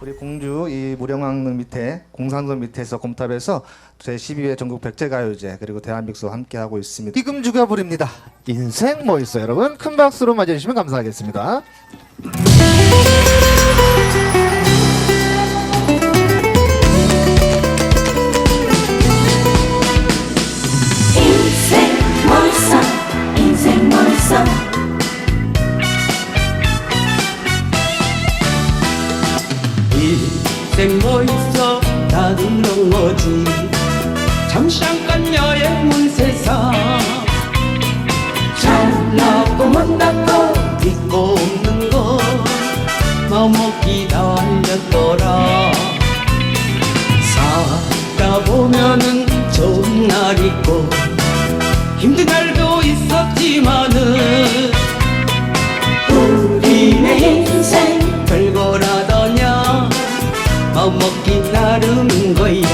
우리 공주 이 무령왕릉 밑에 공산선 밑에서 곰탑에서 제12회 전국 백제가요제 그리고 대한민국와 함께 하고 있습니다. 지금 죽여버립니다. 인생 뭐 있어 여러분 큰 박수로 맞이해주시면 감사하겠습니다. 인생 뭐 있어 인생 뭐 있어 일생 뭐 있어 다 그런 거지 잠시 잠깐 여행 온 세상. మొక్కినాడు మింగొయ్య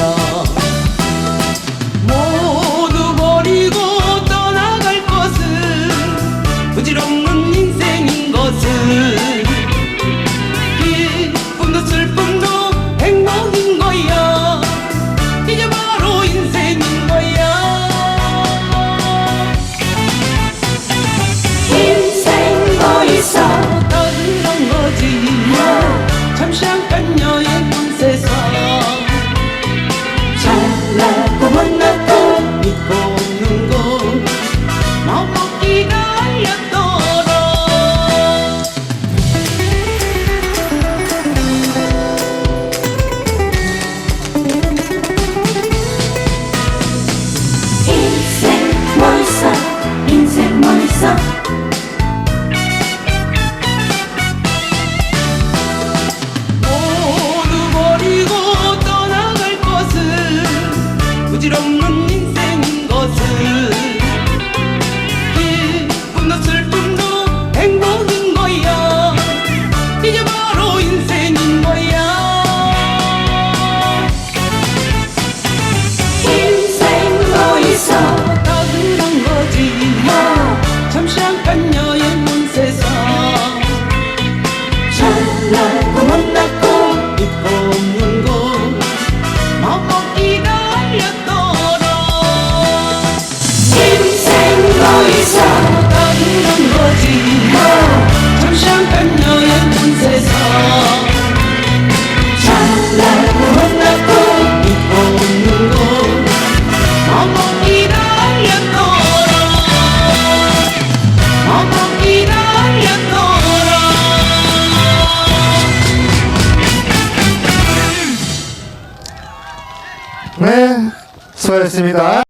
수고하셨습니다.